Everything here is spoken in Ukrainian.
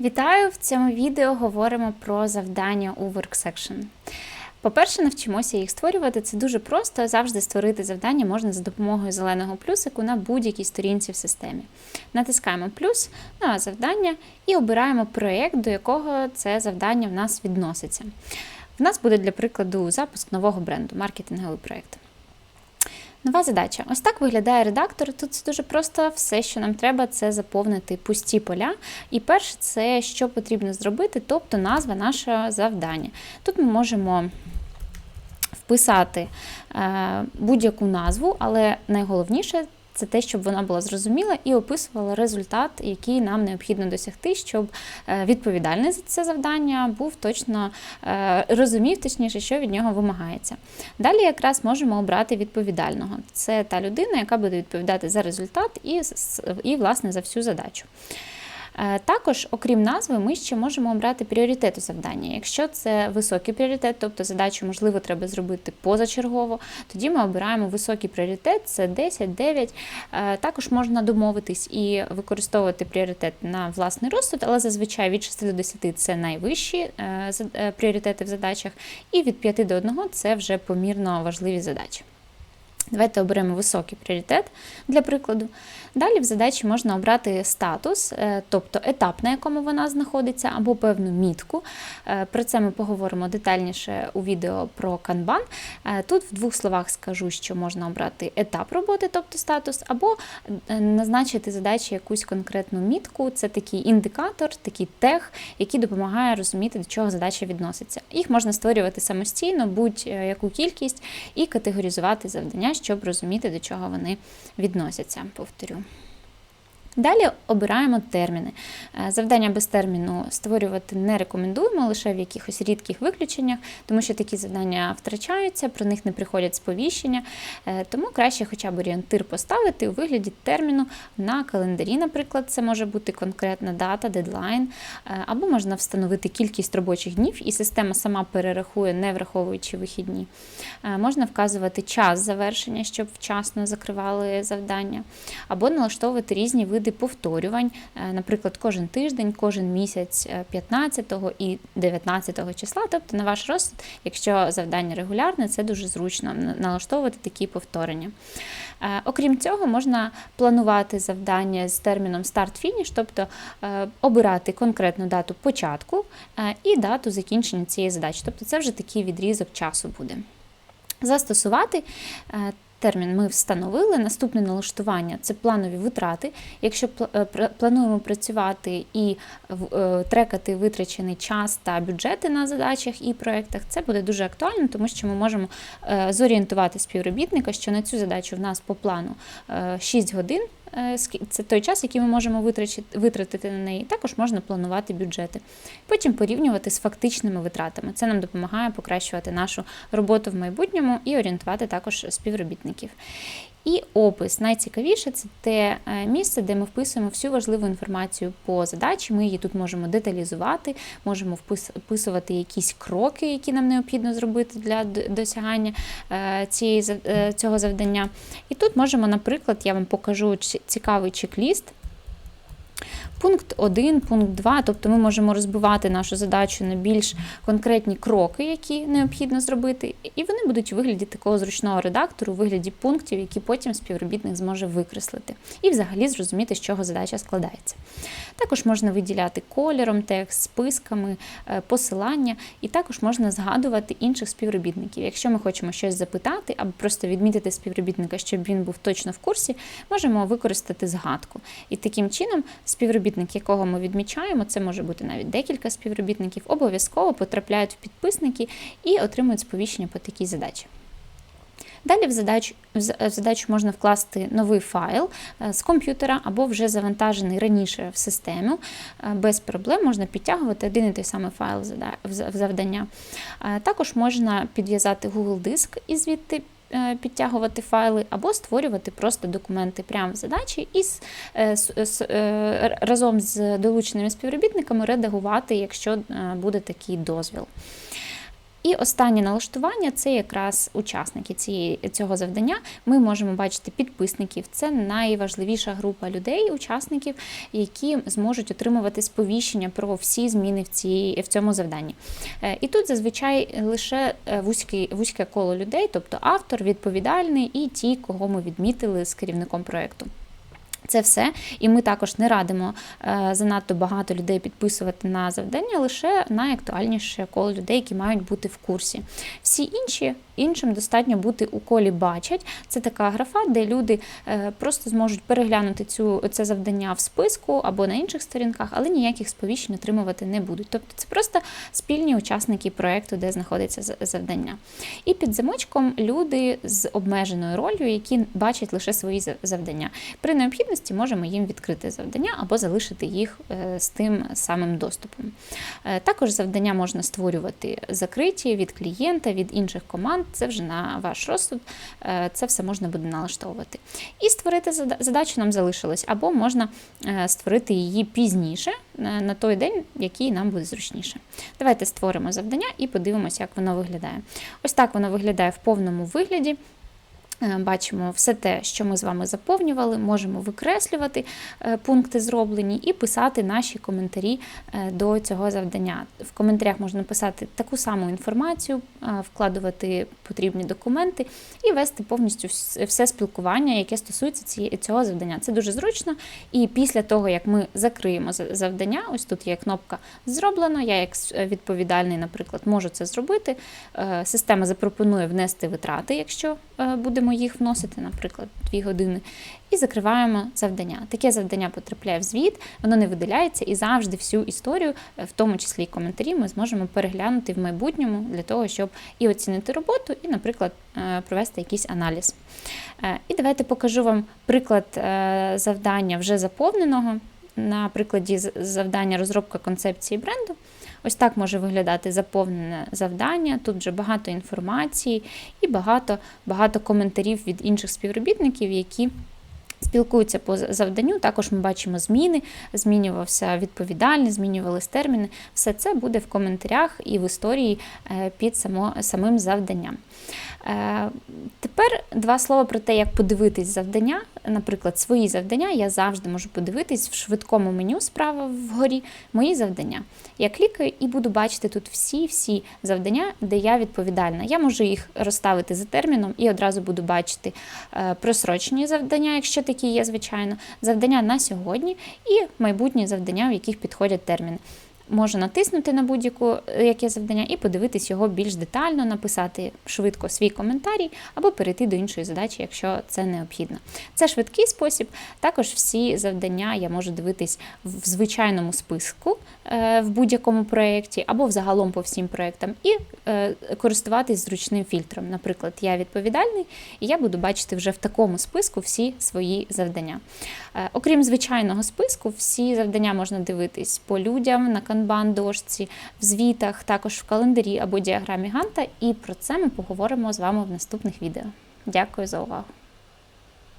Вітаю! В цьому відео говоримо про завдання у WorkSection. По-перше, навчимося їх створювати. Це дуже просто. Завжди створити завдання можна за допомогою зеленого плюсику на будь-якій сторінці в системі. Натискаємо плюс на завдання і обираємо проєкт, до якого це завдання в нас відноситься. В нас буде для прикладу запуск нового бренду, маркетинговий проєкт. Нова задача. Ось так виглядає редактор. Тут це дуже просто. Все, що нам треба, це заповнити пусті поля. І перше, це що потрібно зробити, тобто назва нашого завдання. Тут ми можемо вписати е, будь-яку назву, але найголовніше це те, щоб вона була зрозуміла і описувала результат, який нам необхідно досягти, щоб е, відповідальний за це завдання був точно е, розумів, точніше, що від нього вимагається. Далі якраз можемо обрати відповідального. Це та людина, яка буде відповідати за результат і, і власне за всю задачу. Е, також, окрім назви, ми ще можемо обрати пріоритет завдання. Якщо це високий пріоритет, тобто задачу, можливо, треба зробити позачергово, тоді ми обираємо високий пріоритет, це 10, 9. Е, також можна домовитись і використовувати пріоритет на власний розсуд, але зазвичай від 6 до 10 це найвищі е, пріоритети в задачах, і від 5 до 1 це вже помірно важливі задачі. Давайте оберемо високий пріоритет для прикладу. Далі в задачі можна обрати статус, е, тобто етап, на якому вона знаходиться, або певну мітку. Е, про це ми поговоримо детальніше у відео про канбан. Е, тут в двох словах скажу, що можна обрати етап роботи, тобто статус, або назначити задачі якусь конкретну мітку. Це такий індикатор, такий тег, який допомагає розуміти, до чого задача відноситься. Їх можна створювати самостійно, будь-яку кількість, і категоризувати завдання, щоб розуміти, до чого вони відносяться. Повторю. Далі обираємо терміни. Е, завдання без терміну створювати не рекомендуємо лише в якихось рідких виключеннях, тому що такі завдання втрачаються, про них не приходять сповіщення. Е, тому краще хоча б орієнтир поставити у вигляді терміну на календарі, наприклад, це може бути конкретна дата, дедлайн, е, або можна встановити кількість робочих днів, і система сама перерахує, не враховуючи вихідні. Можна вказувати час завершення, щоб вчасно закривали завдання, або налаштовувати різні види види повторювань, е, наприклад, кожен тиждень, кожен місяць 15 е, і 19 числа, тобто на ваш розсуд, якщо завдання регулярне, це дуже зручно налаштовувати такі повторення. Е, окрім цього, можна планувати завдання з терміном старт-фініш, тобто обирати конкретну дату початку і дату закінчення цієї задачі. Тобто це вже такий відрізок часу буде. Застосувати термін ми встановили. Наступне налаштування це планові витрати. Якщо е, плануємо працювати і е, трекати витрачений час та бюджети на задачах і проєктах, це буде дуже актуально, тому що ми можемо е, зорієнтувати співробітника, що на цю задачу в нас по плану 6 годин. Е, це той час, який ми можемо витратити на неї. Також можна планувати бюджети. Потім порівнювати з фактичними витратами. Це нам допомагає покращувати нашу роботу в майбутньому і орієнтувати також співробітників. І опис. Найцікавіше це те е, місце, де ми вписуємо всю важливу інформацію по задачі. Ми її тут можемо деталізувати, можемо вписувати якісь кроки, які нам необхідно зробити для досягання е, цієї, е, цього завдання. І тут можемо, наприклад, я вам покажу цікавий чек-ліст. Пункт 1, пункт 2, тобто ми можемо розбивати нашу задачу на більш конкретні кроки, які необхідно зробити, і вони будуть у вигляді такого зручного редактору, у вигляді пунктів, які потім співробітник зможе викреслити, і взагалі зрозуміти, з чого задача складається. Також можна виділяти кольором, текст, списками, е, посилання, і також можна згадувати інших співробітників. Якщо ми хочемо щось запитати або просто відмітити співробітника, щоб він був точно в курсі, можемо використати згадку. І таким чином співробітник якого ми відмічаємо, це може бути навіть декілька співробітників, обов'язково потрапляють в підписники і отримують сповіщення по такій задачі. Далі в задачу, в задачу можна вкласти новий файл е, з комп'ютера або вже завантажений раніше в систему. Е, без проблем можна підтягувати один і той самий файл в завдання. Е, також можна підв'язати Google диск і звідти підтягувати файли, або створювати просто документи прямо в задачі і е, е, разом з долученими співробітниками редагувати, якщо буде такий дозвіл. І останнє налаштування це якраз учасники цієї цього завдання. Ми можемо бачити підписників. Це найважливіша група людей, учасників, які зможуть отримувати сповіщення про всі зміни в цій в цьому завданні. Е, І тут зазвичай лише е, вузький, вузьке коло людей, тобто автор, відповідальний і ті, кого ми відмітили з керівником проєкту. Це все, і ми також не радимо е, занадто багато людей підписувати на завдання, лише найактуальніше коло людей, які мають бути в курсі. Всі інші іншим достатньо бути у колі бачать. Це така графа, де люди е, просто зможуть переглянути цю це завдання в списку або на інших сторінках, але ніяких сповіщень отримувати не будуть. Тобто це просто спільні учасники проєкту, де знаходиться завдання. І під замочком люди з обмеженою ролью, які бачать лише свої завдання. При необхідності можемо їм відкрити завдання або залишити їх е, з тим самим доступом. Е, Також завдання можна створювати закриті від клієнта, від інших команд. Це вже на ваш розсуд. Е, Це все можна буде налаштовувати. І створити задачу нам залишилось, або можна створити її пізніше, на той день, який нам буде зручніше. Давайте створимо завдання і подивимося, як воно виглядає. Ось так воно виглядає в повному вигляді. Е, Бачимо все те, що ми з вами заповнювали, можемо викреслювати е, пункти зроблені і писати наші коментарі е, до цього завдання. В коментарях можна писати таку саму інформацію, вкладувати потрібні документи і вести повністю все спілкування, яке стосується цього завдання. Це дуже зручно. І після того, як ми закриємо завдання, ось тут є кнопка зроблено. Я, як відповідальний, наприклад, можу це зробити. Система запропонує внести витрати, якщо е, будемо їх вносити, наприклад, 2 години. І закриваємо завдання. Таке завдання потрапляє в звіт, воно не видаляється, і завжди всю історію, е, в тому числі і коментарі, ми зможемо переглянути в майбутньому для того, щоб і оцінити роботу, і, наприклад, е, провести якийсь аналіз. Е, І давайте покажу вам приклад завдання вже заповненого на прикладі завдання розробка концепції бренду. Ось так може виглядати заповнене завдання. Тут вже багато інформації і багато, багато коментарів від інших співробітників, які спілкуються по завданню. Також ми бачимо зміни, змінювався відповідальність, змінювались терміни. Все це буде в коментарях і в історії е, під само, самим завданням. Е, Тепер два слова про те, як подивитись завдання. Наприклад, свої завдання я завжди можу подивитись в швидкому меню справа вгорі мої завдання. Я клікаю і буду бачити тут всі-всі завдання, де я відповідальна. Я можу їх розставити за терміном і одразу буду бачити е, просрочені завдання, якщо такі є, звичайно, завдання на сьогодні і майбутні завдання, в яких підходять терміни. Можу натиснути на будь-яке яке завдання і подивитись його більш детально, написати швидко свій коментарій або перейти до іншої задачі, якщо це необхідно. Це швидкий спосіб. Також всі завдання я можу дивитись в звичайному списку е, в будь-якому проєкті або взагалом по всім проєктам, і е, користуватись зручним фільтром. Наприклад, я відповідальний, і я буду бачити вже в такому списку всі свої завдання. Е, Окрім звичайного списку, всі завдання можна дивитись по людям на канбан дошці, в звітах, також в календарі або діаграмі Ганта. І про це ми поговоримо з вами в наступних відео. Дякую за увагу!